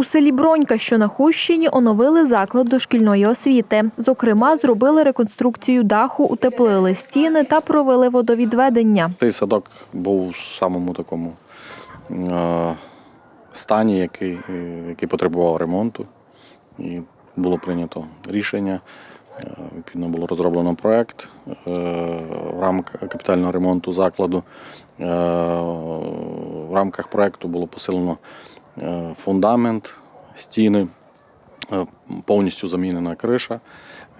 У селі Бронька, що на Хущині, оновили заклад дошкільної освіти. Зокрема, зробили реконструкцію даху, утеплили стіни та провели водовідведення. Цей садок був в самому такому е, стані, який, е, який потребував ремонту. І було прийнято рішення. е, Відповідно, було розроблено проект в рамках капітального ремонту закладу. В рамках проекту було посилено фундамент, стіни, е, повністю замінена криша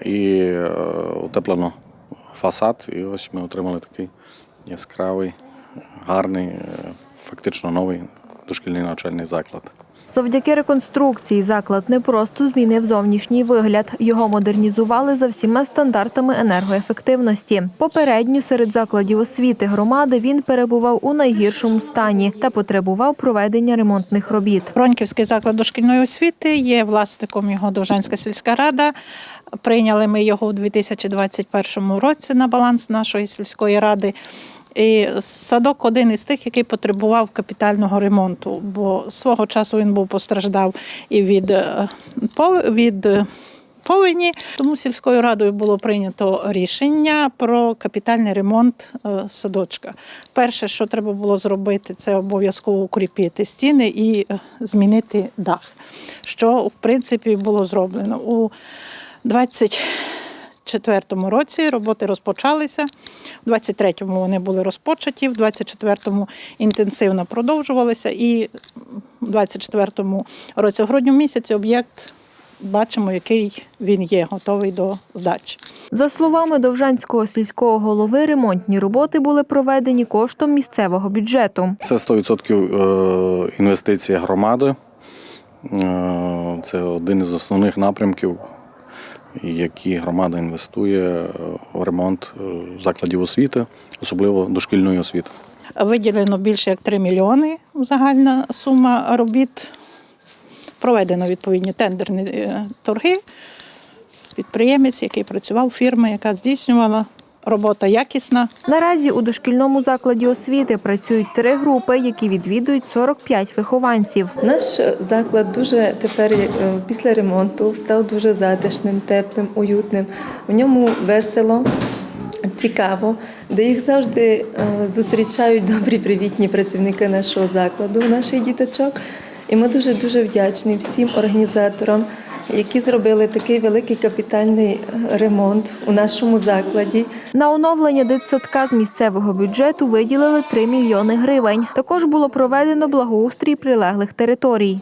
і е, утеплено фасад. І ось ми отримали такий яскравий, гарний, е, фактично новий дошкільний навчальний заклад. Завдяки реконструкції заклад не просто змінив зовнішній вигляд. Його модернізували за всіма стандартами енергоефективності. Попередньо серед закладів освіти громади він перебував у найгіршому стані та потребував проведення ремонтних робіт. Броньківський заклад дошкільної освіти є власником його Довжанська сільська рада. Прийняли ми його у 2021 році на баланс нашої сільської ради. І садок один із тих, який потребував капітального ремонту, бо свого часу він був постраждав і від, е, від е, повені. Тому сільською радою було прийнято рішення про капітальний ремонт е, садочка. Перше, що треба було зробити, це обов'язково укріпити стіни і змінити дах, що в принципі було зроблено у 24-му році. Роботи розпочалися. У 23-му вони були розпочаті, в 24-му інтенсивно продовжувалися, і в 24-му році, в грудні місяці, об'єкт бачимо, який він є, готовий до здачі. За словами Довжанського сільського голови, ремонтні роботи були проведені коштом місцевого бюджету. Це 100% е, інвестиція громади. Е, Це один із основних напрямків, які громада інвестує е, в ремонт е, закладів освіти, особливо дошкільної освіти. Виділено більше як 3 мільйони загальна сума робіт. Проведено відповідні тендерні е, торги. Підприємець, який працював, фірма, яка здійснювала робота якісна. Наразі у дошкільному закладі освіти працюють три групи, які відвідують 45 вихованців. Наш заклад дуже тепер е, після ремонту став дуже затишним, теплим, уютним. В ньому весело, цікаво, де їх завжди е, зустрічають добрі, привітні працівники нашого закладу, наших діточок. І ми дуже дуже вдячні всім організаторам, які зробили такий великий капітальний е, ремонт у нашому закладі. На оновлення дитсадка з місцевого бюджету виділили 3 мільйони гривень. Також було проведено благоустрій прилеглих територій.